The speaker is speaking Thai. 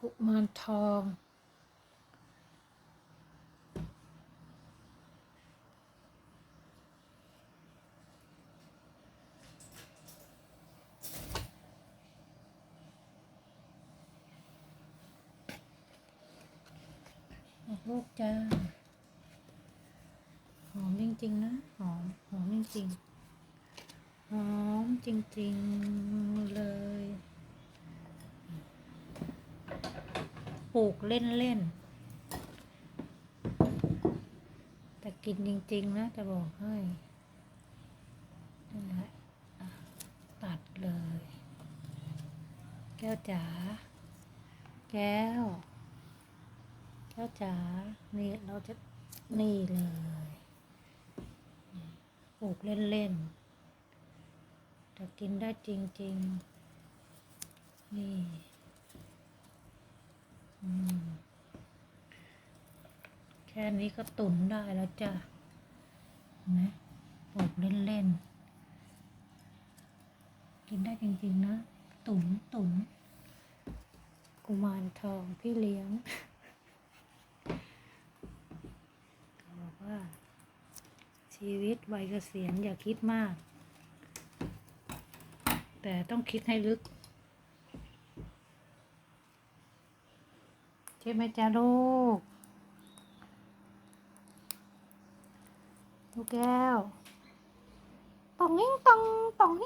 กุมารทอง ออกลูกจ้า หอมจริงๆนะ หอม หอมจริงๆ หอมจริง ๆ เลย ป ลูกเล่นๆ แต่กินจริง ๆ นะ จะบอกให้นั่นแหละตัดเลย แก้วจ๋า แก้ว แก้วจ๋า นี่เราจะนี่เลยปลูกเล่นๆแต่กินได้จริง ๆ นี่ อืม แค่นี้ก็ตุนได้แล้วจ้ะเห็นะปลูกเล่นๆ กินได้จริงๆนะ ตุนตุนกุมารทองพี่เลี้ยงเขาบอกว่า ชีวิตวัยเกษียณอย่าคิดมาก แต่ต้องคิดให้ลึก ใช่ไหมจ๊ะลูก ลูกแก้ว ตองหิ้งตองตองหิ้งตองตองหิ้ง